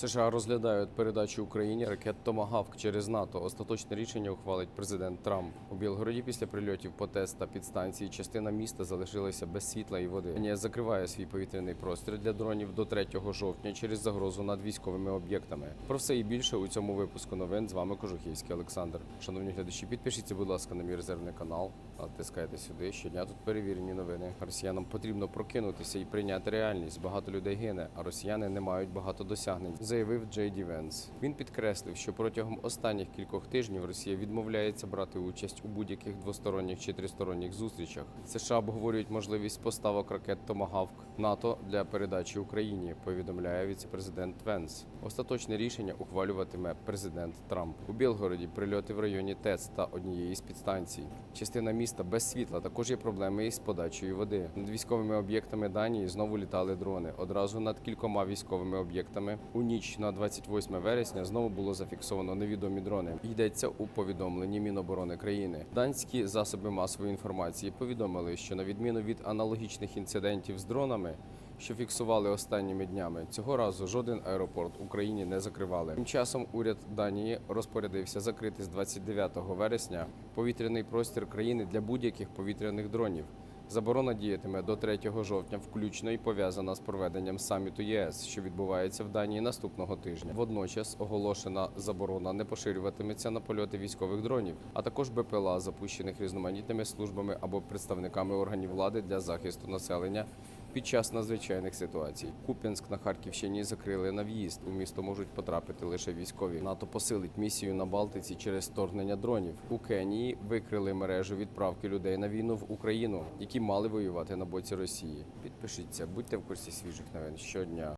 США розглядають передачу Україні ракет Томагавк через НАТО. Остаточне рішення ухвалить президент Трамп. У Білгороді після прильотів по ТЕС та підстанції частина міста залишилася без світла і води. Данія закриває свій повітряний простір для дронів до 3 жовтня через загрозу над військовими об'єктами. Про все і більше у цьому випуску новин з вами Кожухівський Олександр. Шановні глядачі, підпишіться, будь ласка, на мій резервний канал. Натискайте сюди. Щодня тут перевірені новини. Росіянам потрібно прокинутися і прийняти реальність. Багато людей гине, а росіяни не мають багато досягнень, заявив Джей Ді Венс. Він підкреслив, що протягом останніх кількох тижнів Росія відмовляється брати участь у будь-яких двосторонніх чи тристоронніх зустрічах. США обговорюють можливість поставок ракет Томагавк НАТО для передачі Україні. Повідомляє віцепрезидент Венс. Остаточне рішення ухвалюватиме президент Трамп. У Білгороді прильоти в районі ТЕЦ та однієї з підстанцій. Частина міста без світла. Також є проблеми із подачею води. Над військовими об'єктами Данії знову літали дрони. Одразу над кількома військовими об'єктами. У ніч на 28 вересня знову було зафіксовано невідомі дрони. Йдеться у повідомленні Міноборони країни. Данські засоби масової інформації повідомили, що на відміну від аналогічних інцидентів з дронами. Що фіксували останніми днями цього разу жоден аеропорт Україні не закривали. Тим часом уряд Данії розпорядився закрити з 29 вересня повітряний простір країни для будь-яких повітряних дронів. Заборона діятиме до 3 жовтня, включно і пов'язана з проведенням саміту ЄС, що відбувається в Данії наступного тижня. Водночас оголошена заборона не поширюватиметься на польоти військових дронів, а також БПЛА, запущених різноманітними службами або представниками органів влади для захисту населення. Під час надзвичайних ситуацій Куп'янськ на Харківщині закрили на в'їзд. У місто можуть потрапити лише військові. НАТО посилить місію на Балтиці через вторгнення дронів. У Кенії викрили мережу відправки людей на війну в Україну, які мали воювати на боці Росії. Підпишіться, будьте в курсі свіжих новин щодня.